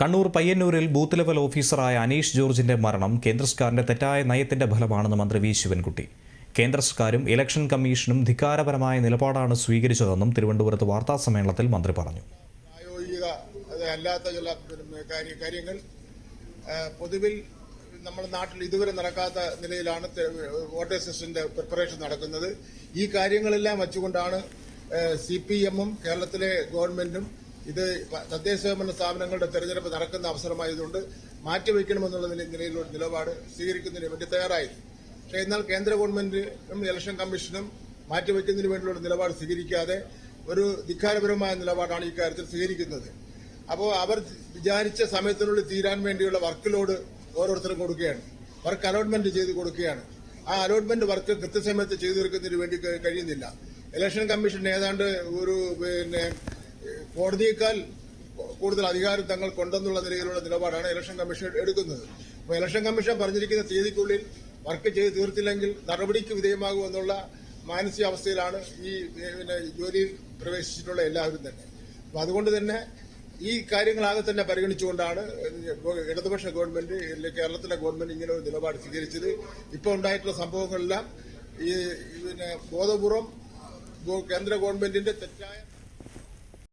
കണ്ണൂർ പയ്യന്നൂരിൽ booth level ഓഫീസറായ അനീഷ് ജോർജിന്റെ മരണം കേന്ദ്ര സർക്കാരിന്റെ തെറ്റായ നയത്തിന്റെ ഫലമാണെന്ന് മന്ത്രി വി. ശിവൻകുട്ടി. കേന്ദ്ര സർക്കാരും ഇലക്ഷൻ കമ്മീഷനും ധിക്കാരപരമായ നിലപാടാണ് സ്വീകരിച്ചതെന്നും തിരുവനന്തപുരത്ത് വാർത്താസമ്മേളനത്തിൽ മന്ത്രി പറഞ്ഞു. അല്ലാത്ത കാര്യങ്ങൾ പൊതുവിൽ നമ്മുടെ നാട്ടിൽ ഇതുവരെ നടക്കാത്ത നിലയിലാണ് വോട്ടേഴ്സ് ലിസ്റ്റിന്റെ പ്രിപ്പറേഷൻ നടക്കുന്നത്. ഈ കാര്യങ്ങളെല്ലാം വച്ചുകൊണ്ടാണ് സി കേരളത്തിലെ ഗവൺമെന്റും ഇത് തദ്ദേശ സ്വയംഭരണ സ്ഥാപനങ്ങളുടെ തെരഞ്ഞെടുപ്പ് നടക്കുന്ന അവസരമായതുകൊണ്ട് മാറ്റിവെക്കണമെന്നുള്ള നില- നിലയിലുള്ള നിലപാട് സ്വീകരിക്കുന്നതിന് വേണ്ടി തയ്യാറായിരുന്നു പക്ഷേ എന്നാൽ കേന്ദ്ര ഗവൺമെന്റും ഇലക്ഷൻ കമ്മീഷനും മാറ്റിവെക്കുന്നതിന് വേണ്ടിയുള്ള നിലപാട് സ്വീകരിക്കാതെ ഒരു ധിക്കാരപരമായ നിലപാടാണ് ഈ കാര്യത്തിൽ സ്വീകരിക്കുന്നത്. അപ്പോൾ അവർ വിചാരിച്ച സമയത്തിനുള്ളിൽ തീരാൻ വേണ്ടിയുള്ള വർക്ക് ലോഡ് ഓരോരുത്തരും കൊടുക്കുകയാണ്. വർക്ക് അലോട്ട്മെന്റ് ചെയ്ത് കൊടുക്കുകയാണ്. ആ അലോട്ട്മെന്റ് വർക്ക് കൃത്യസമയത്ത് ചെയ്തു തീർക്കുന്നതിന് വേണ്ടി കഴിയുന്നില്ല. ഇലക്ഷൻ കമ്മീഷൻ ഏതാണ്ട് ഒരു പിന്നെ കോടതിയേക്കാൾ കൂടുതൽ അധികാരം തങ്ങൾ കൊണ്ടെന്നുള്ള നിലയിലുള്ള നിലപാടാണ് ഇലക്ഷൻ കമ്മീഷൻ എടുക്കുന്നത്. അപ്പോൾ ഇലക്ഷൻ കമ്മീഷൻ പറഞ്ഞിരിക്കുന്ന തീയതിക്കുള്ളിൽ വർക്ക് ചെയ്ത് തീർത്തില്ലെങ്കിൽ നടപടിക്ക് വിധേയമാകുമെന്നുള്ള മാനസികാവസ്ഥയിലാണ് ഈ പിന്നെ ജോലിയിൽ പ്രവേശിച്ചിട്ടുള്ള എല്ലാവരും തന്നെ. അപ്പോൾ അതുകൊണ്ട് തന്നെ ഈ കാര്യങ്ങളാകെ തന്നെ പരിഗണിച്ചുകൊണ്ടാണ് ഇടതുപക്ഷ ഗവൺമെന്റ് കേരളത്തിലെ ഗവൺമെന്റ് ഇങ്ങനെ ഒരു നിലപാട് സ്വീകരിച്ചത്. ഇപ്പോൾ ഉണ്ടായിട്ടുള്ള സംഭവങ്ങളെല്ലാം ഈ പിന്നെ ബോധപൂർവം കേന്ദ്ര ഗവൺമെന്റിന്റെ തെറ്റായ